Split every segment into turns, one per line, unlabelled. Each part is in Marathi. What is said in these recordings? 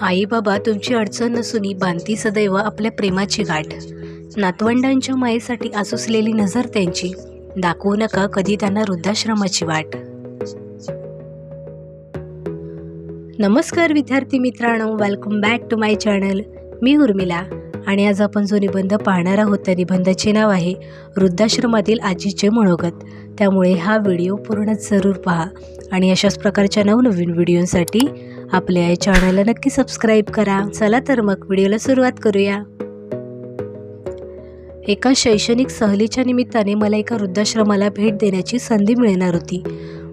आई बाबा तुमची अडचण नसून बांधती सदैव आपल्या प्रेमाची गाठ. नातवंडांच्या मायेसाठी आसुसलेली नजर त्यांची. दाखवू नका कधी त्यांना वृद्धाश्रमाची वाट. नमस्कार विद्यार्थी मित्रांनो welcome back to my channel मी उर्मिला आणि आज आपण जो निबंध पाहणार आहोत त्या निबंधाचे नाव आहे वृद्धाश्रमातील आजीचे मनोगत त्यामुळे हा व्हिडिओ पूर्ण जरूर पहा आणि अशाच प्रकारच्या नवनवीन व्हिडिओसाठी आपल्या या चॅनलला नक्की सबस्क्राईब करा. चला तर मग व्हिडिओला सुरुवात करूया. एका शैक्षणिक सहलीच्या निमित्ताने मला एका वृद्धाश्रमाला भेट देण्याची संधी मिळणार होती.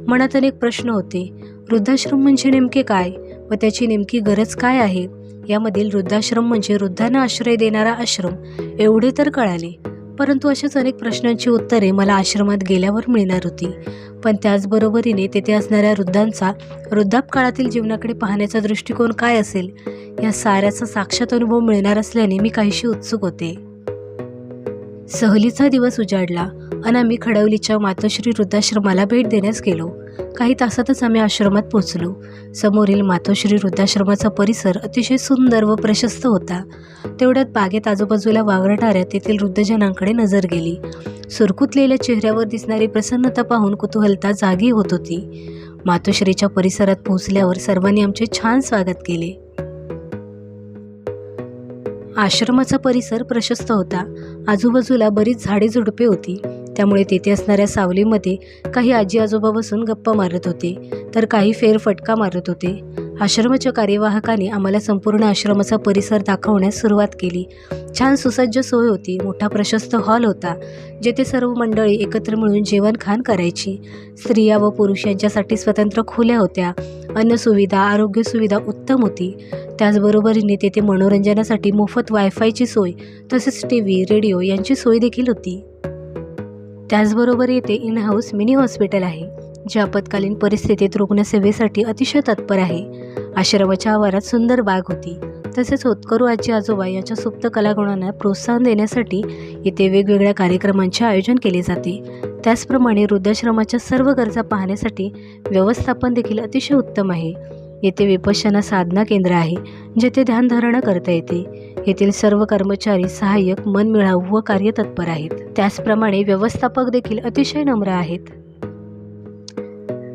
मनात अनेक प्रश्न होते वृद्धाश्रम म्हणजे नेमके काय? व त्याची नेमकी गरज काय आहे? यामधील वृद्धाश्रम म्हणजे वृद्धांना आश्रय देणारा आश्रम एवढे तर कळाले. परंतु अशाच अनेक प्रश्नांची उत्तरे मला आश्रमात गेल्यावर मिळणार होती. पण त्याचबरोबरीने तेथे असणाऱ्या वृद्धांचा वृद्धापकाळातील जीवनाकडे पाहण्याचा दृष्टिकोन काय असेल या साऱ्याचा साक्षात अनुभव मिळणार असल्याने मी काहीशी उत्सुक होते. सहलीचा दिवस उजाडला आणि आम्ही खडवलीच्या मातोश्री वृद्धाश्रमाला भेट देण्यास गेलो. काही तासातच आम्ही आश्रमात पोचलो समोरील मातोश्री वृद्धाश्रमाचा परिसर अतिशय सुंदर व प्रशस्त होता. तेवढ्यात बागेत आजूबाजूला वावरणाऱ्या तेथील वृद्धजनांकडे नजर गेली. सुरकुतलेल्या चेहऱ्यावर दिसणारी प्रसन्नता पाहून कुतूहलता जागी होत होती. मातोश्रीच्या परिसरात पोहोचल्यावर सर्वांनी आमचे छान स्वागत केले. आश्रमाचा परिसर प्रशस्त होता. आजूबाजूला बरीच झाडे झुडपे होती. त्यामुळे तेथे असणाऱ्या सावलीमध्ये काही आजी आजोबा बसून गप्पा मारत होते. तर काही फेरफटका मारत होते. आश्रमाच्या कार्यवाहकाने आम्हाला संपूर्ण आश्रमाचा परिसर दाखवण्यास सुरुवात केली. छान सुसज्ज सोय होती. मोठा प्रशस्त हॉल होता जेथे सर्व मंडळी एकत्र मिळून जेवण खाण करायची. स्त्रिया व पुरुष यांच्यासाठी स्वतंत्र खुल्या होत्या. अन्न सुविधा आरोग्य सुविधा उत्तम होती. त्याचबरोबरीने तेथे मनोरंजनासाठी मोफत वायफायची सोय तसेच टी व्ही रेडिओ यांची सोय देखील होती. त्याचबरोबर येथे इन हाऊस मिनी हॉस्पिटल आहे जे आपत्कालीन परिस्थितीत रुग्णसेवेसाठी अतिशय तत्पर आहे. आश्रमाच्या आवारात सुंदर बाग होती. तसेच होतकरू आजी आजोबा यांच्या सुप्त कलागुणांना प्रोत्साहन देण्यासाठी येथे वेगवेगळ्या कार्यक्रमांचे आयोजन केले जाते. त्याचप्रमाणे वृद्धाश्रमाच्या सर्व गरजा पाहण्यासाठी व्यवस्थापन देखील अतिशय उत्तम आहे. येथे विपश्यना साधना केंद्र आहे जेथे ध्यानधारणा करता येते. येथील सर्व कर्मचारी सहाय्यक मनमिळावू व कार्यतत्पर आहेत. त्याचप्रमाणे व्यवस्थापक देखील अतिशय नम्र आहेत.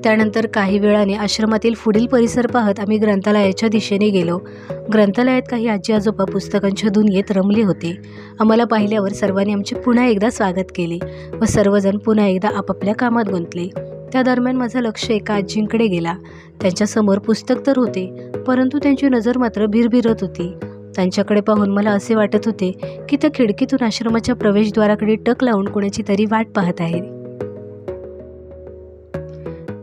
त्यानंतर काही वेळाने आश्रमातील पुढील परिसर पाहत आम्ही ग्रंथालयाच्या दिशेने गेलो. ग्रंथालयात काही आजी आजोबा पुस्तकांच्या दुनियेत रमले होते. आम्हाला पाहिल्यावर सर्वांनी आमचे पुन्हा एकदा स्वागत केले व सर्वजण पुन्हा एकदा आपापल्या कामात गुंतले. त्या दरम्यान माझं लक्ष एका आजींकडे गेला. त्यांच्यासमोर पुस्तक तर होते परंतु त्यांची नजर मात्र भिरभिरत होती. त्यांच्याकडे पाहून मला असे वाटत होते की त्या खिडकीतून आश्रमाच्या प्रवेशद्वाराकडे टक लावून कोणाची तरी वाट पाहत आहे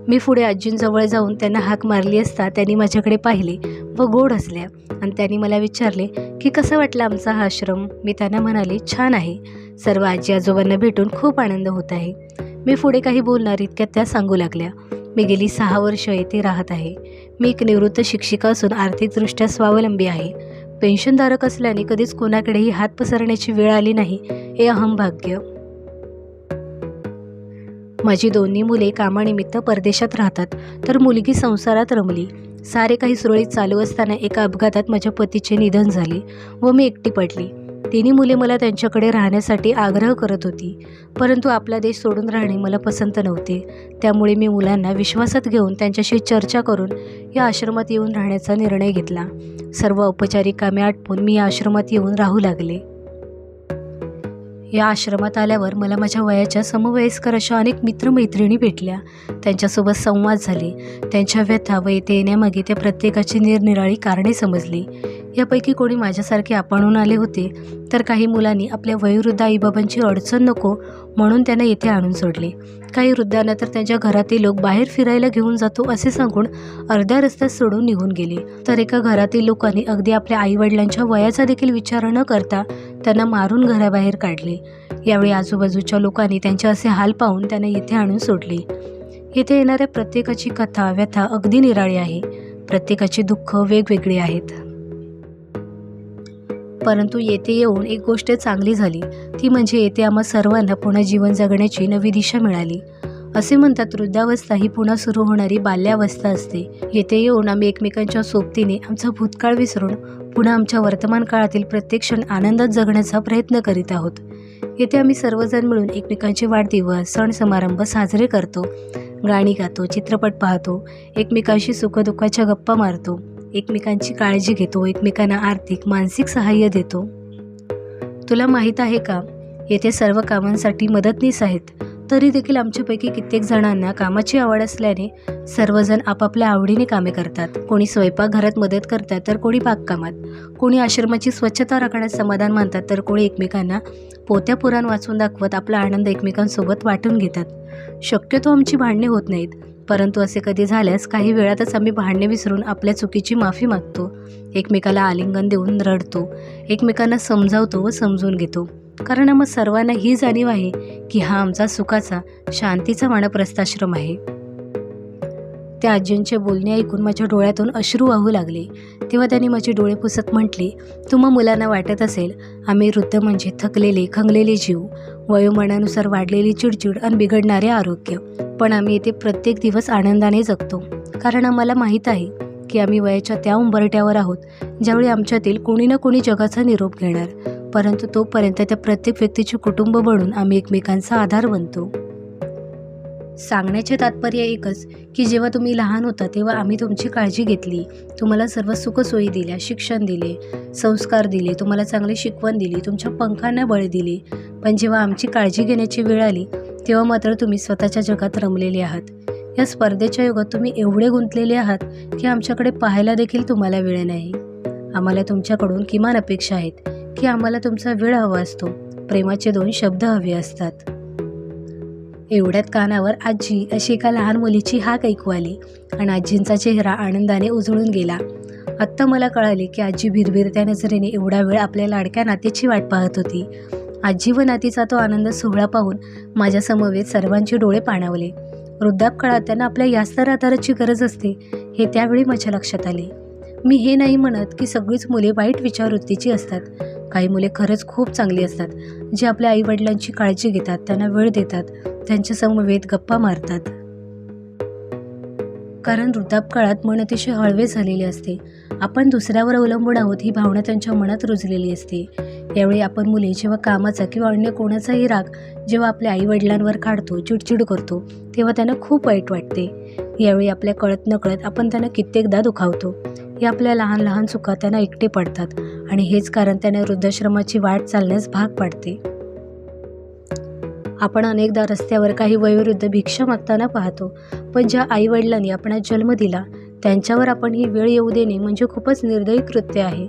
मी पुढे आजींजवळ जाऊन त्यांना हाक मारली असता त्यांनी माझ्याकडे पाहिले व गोड हसल्या आणि त्यांनी मला विचारले की कसं वाटलं आमचा हा आश्रम? मी त्यांना म्हणाले छान आहे. सर्व आजी आजोबांना भेटून खूप आनंद होत आहे. मी पुढे काही बोलणार इतक्यात त्या सांगू लागल्या. मी गेली सहा वर्ष येथे राहत आहे. मी एक निवृत्त शिक्षिका असून आर्थिकदृष्ट्या स्वावलंबी आहे. पेन्शनधारक असल्याने कधीच कोणाकडेही हात पसरण्याची वेळ आली नाही. हे अहम भाग्य. माझी दोन्ही मुले कामानिमित्त परदेशात राहतात तर मुलगी संसारात रमली. सारे काही सुरळीत चालू असताना एका अपघातात माझ्या पतीचे निधन झाले व मी एकटी पडली. तिन्ही मुले मला त्यांच्याकडे राहण्यासाठी आग्रह करत होती. परंतु आपला देश सोडून राहणे मला पसंत नव्हते. त्यामुळे मी मुलांना विश्वासात घेऊन त्यांच्याशी चर्चा करून या आश्रमात येऊन राहण्याचा निर्णय घेतला. सर्व औपचारिक कामे आटपून मी या आश्रमात येऊन राहू लागले. या आश्रमात आल्यावर मला माझ्या वयाच्या समवयस्कर अशा अनेक मित्रमैत्रिणी भेटल्या. त्यांच्यासोबत संवाद झाले. त्यांच्या व्यथा व येथे येण्यामागे त्या प्रत्येकाची निरनिराळी कारणे समजली. यापैकी कोणी माझ्यासारखे आपणून आले होते तर काही मुलांनी आपल्या वयोवृद्ध आईबाबांची अडचण नको म्हणून त्यांना येथे आणून सोडले. काही वृद्धांना तर त्यांच्या घरातील लोक बाहेर फिरायला घेऊन जातो असे सांगून अर्ध्या रस्त्यात सोडून निघून गेले. तर एका घरातील लोकांनी अगदी आपल्या आईवडिलांच्या वयाचा देखील विचार न करता त्यांना मारून घराबाहेर काढले. यावेळी आजूबाजूच्या लोकांनी त्यांचे असे हाल पाहून त्यांना येथे आणून सोडले. येथे येणाऱ्या प्रत्येकाची कथा व्यथा अगदी निराळी आहे. प्रत्येकाची दुःख वेगवेगळी आहेत. परंतु येथे येऊन एक गोष्ट चांगली झाली. ती म्हणजे येथे आम्हा सर्वांना पुन्हा जीवन जगण्याची नवी दिशा मिळाली. असे म्हणतात वृद्धावस्था ही पुन्हा सुरू होणारी बाल्यावस्था असते. येथे येऊन आम्ही एकमेकांच्या सोबतीने आमचा भूतकाळ विसरून पुन्हा आमच्या वर्तमान काळातील प्रत्येक क्षण आनंदात जगण्याचा प्रयत्न करीत आहोत. येथे आम्ही सर्वजण मिळून एकमेकांचे वाढदिवस सण समारंभ साजरे करतो. गाणी गातो चित्रपट पाहतो एकमेकांशी सुखदुःखाच्या गप्पा मारतो. एकमेकांची काळजी घेतो एकमेकांना आर्थिक मानसिक सहाय्य देतो. तुला माहीत आहे का येथे सर्व कामांसाठी मदतनीस आहेत तरी देखील आमच्यापैकी कित्येक जणांना कामाची आवड असल्याने सर्वजण आपापल्या आवडीने कामे करतात. कोणी स्वयंपाकघरात मदत करतात तर कोणी बागकामात. कोणी आश्रमाची स्वच्छता राखण्यात समाधान मानतात तर कोणी एकमेकांना पोत्या पुराण वाचून दाखवत आपला आनंद एकमेकांसोबत वाटून घेतात. शक्यतो आमची भांडणे होत नाहीत. परंतु असे कधी झाल्यास काही वेळातच आम्ही भांडणे विसरून आपल्या चुकीची माफी मागतो. एकमेकाला आलिंगन देऊन रडतो. एकमेकांना समजावतो व समजून घेतो. कारण मग सर्वांना ही जाणीव आहे की हा आमचा सुखाचा शांतीचा वानप्रस्थाश्रम आहे. त्या आजींचे बोलणे ऐकून माझ्या डोळ्यातून अश्रू वाहू लागले. तेव्हा त्यांनी माझे डोळे पुसत म्हटले तुम्हा मुलांना वाटत असेल आम्ही वृद्ध म्हणजे थकलेले खंगलेले जीव. वयोमानानुसार वाढलेली चिडचिड आणि बिघडणारे आरोग्य. पण आम्ही येथे प्रत्येक दिवस आनंदाने जगतो. कारण आम्हाला माहीत आहे की आम्ही वयाच्या त्या उंबरट्यावर आहोत ज्यावेळी आमच्यातील कोणी ना कोणी जगाचा निरोप घेणार. परंतु तोपर्यंत त्या प्रत्येक व्यक्तीचे कुटुंब बनून आम्ही एकमेकांचा आधार बनतो. सांगण्याचे तात्पर्य एकच की जेव्हा तुम्ही लहान होता तेव्हा आम्ही तुमची काळजी घेतली. तुम्हाला सर्व सुखसोयी दिल्या शिक्षण दिले संस्कार दिले तुम्हाला चांगली शिकवण दिली तुमच्या पंखांना बळ दिले. पण जेव्हा आमची काळजी घेण्याची वेळ आली तेव्हा मात्र तुम्ही स्वतःच्या जगात रमलेले आहात. या स्पर्धेच्या युगात तुम्ही एवढे गुंतलेले आहात की आमच्याकडे पाहायला देखील तुम्हाला वेळ नाही. आम्हाला तुमच्याकडून किमान अपेक्षा आहेत की आम्हाला तुमचा वेळ हवा असतो. प्रेमाचे दोन शब्द हवे असतात. एवढ्यात कानावर आजी अशी एका लहान मुलीची हाक ऐकू आली आणि आजींचा चेहरा आनंदाने उजळून गेला. आत्ता मला कळाले की आजी भिरभिरत्या नजरेने एवढा वेळ आपल्या लाडक्या नातीची वाट पाहत होती. आजी व नातीचा तो आनंद सोहळा पाहून माझ्या समवेत सर्वांचे डोळे पाणावले. वृद्धापकाळात त्यांना आपल्या यास्त आधाराची गरज असते हे त्यावेळी माझ्या लक्षात आले. मी हे नाही म्हणत की सगळीच मुले वाईट विचारवृत्तीची असतात. काही मुले खरंच खूप चांगली असतात जे आपल्या आईवडिलांची काळजी घेतात त्यांना वेळ देतात त्यांच्या समवेत गप्पा मारतात. कारण वृद्धापकाळात मन अतिशय हळवे झालेले असते. आपण दुसऱ्यावर अवलंबून आहोत ही भावना त्यांच्या मनात रुजलेली असते. यावेळी आपण मुले जेव्हा कामाचा किंवा अन्य कोणाचाही राग जेव्हा आपल्या आईवडिलांवर काढतो चिडचिड करतो तेव्हा त्यांना खूप वाईट वाटते. यावेळी आपल्या कळत नकळत आपण त्यांना कित्येकदा दुखावतो. या आपल्या लहान लहान चुका त्यांना एकटे पडतात आणि हेच कारण त्यांना वृद्धाश्रमाची वाट चालण्यास भाग पाडते. आपण अनेकदा रस्त्यावर काही वयोवृद्ध भिक्षा मागताना पाहतो पण ज्या आईवडिलांनी आपणास जन्म दिला त्यांच्यावर आपण ही वेळ येऊ देणे म्हणजे खूपच निर्दयी कृत्य आहे.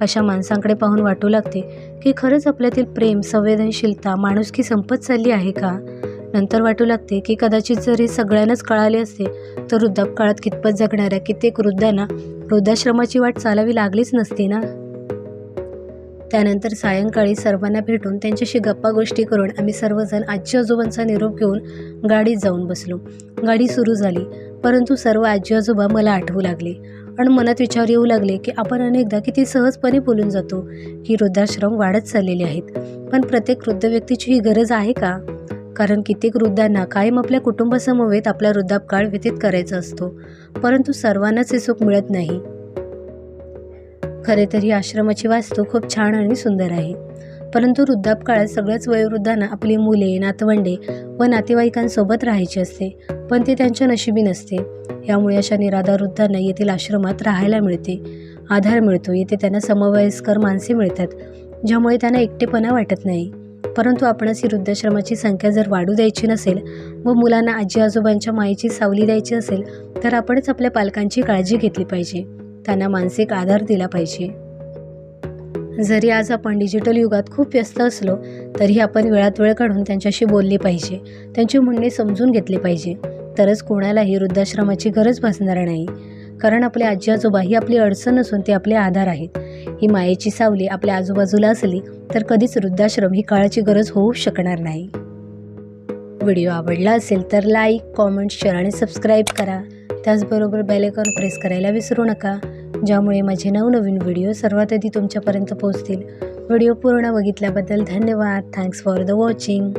अशा माणसांकडे पाहून वाटू लागते की खरंच आपल्यातील प्रेम संवेदनशीलता माणुसकी संपत चालली आहे का? नंतर वाटू लागते की कदाचित जर हे सगळ्यांनाच कळाले असते तर वृद्धापकाळात कितपत जगणाऱ्या कित्येक वृद्धांना वृद्धाश्रमाची वाट चालावी लागलीच नसती ना? त्यानंतर सायंकाळी सर्वांना भेटून त्यांच्याशी गप्पा गोष्टी करून आम्ही सर्वजण आजी आजोबांचा निरोप घेऊन गाडीत जाऊन बसलो. गाडी सुरू झाली परंतु सर्व आजी आजोबा मला आठवू लागले आणि मनात विचार येऊ लागले की आपण अनेकदा किती सहजपणे बोलून जातो. की वृद्धाश्रम वाढत चाललेले आहेत. पण प्रत्येक वृद्ध व्यक्तीची ही गरज आहे का? कारण कित्येक वृद्धांना कायम आपल्या कुटुंबासमवेत आपला वृद्धापकाळ व्यतीत करायचा असतो. परंतु सर्वांनाच हे सुख मिळत नाही. खरे तर ही आश्रमाची वास्तू खूप छान आणि सुंदर आहे. परंतु वृद्धापकाळात सगळ्याच वयोवृद्धांना आपली मुले नातवंडे व नातेवाईकांसोबत राहायची असते पण ते त्यांच्या नशिबी नसते. यामुळे अशा निराधार वृद्धांना येथील आश्रमात राहायला मिळते आधार मिळतो. येथे त्यांना समवयस्कर माणसे मिळतात ज्यामुळे त्यांना एकटेपणा वाटत नाही. परंतु आपणास ही वृद्धाश्रमाची संख्या जर वाढू द्यायची नसेल व मुलांना आजी आजोबांच्या मायेची सावली द्यायची असेल तर आपणच आपल्या पालकांची काळजी घेतली पाहिजे. त्यांना मानसिक आधार दिला पाहिजे. जरी आज आपण डिजिटल युगात खूप व्यस्त असलो तरी आपण वेळात वेळ काढून त्यांच्याशी बोलले पाहिजे. त्यांचे म्हणणे समजून घेतले पाहिजे. तरच कोणालाही वृद्धाश्रमाची गरज भासणार नाही. कारण आपले आजी आजोबा ही आपली अडचण नसून ते आपले आधार आहेत. ही मायेची सावली आपल्या आजूबाजूला असली तर कधीच वृद्धाश्रम ही काळाची गरज होऊ शकणार नाही. व्हिडिओ आवडला असेल तर लाईक कॉमेंट शेअर आणि सबस्क्राईब करा. त्याचबरोबर बेलेकॉन प्रेस करायला विसरू नका ज्यामुळे माझे नवनवीन व्हिडिओ सर्वात आधी तुमच्यापर्यंत पोहोचतील. व्हिडिओ पूर्ण बघितल्याबद्दल धन्यवाद. Thanks for the watching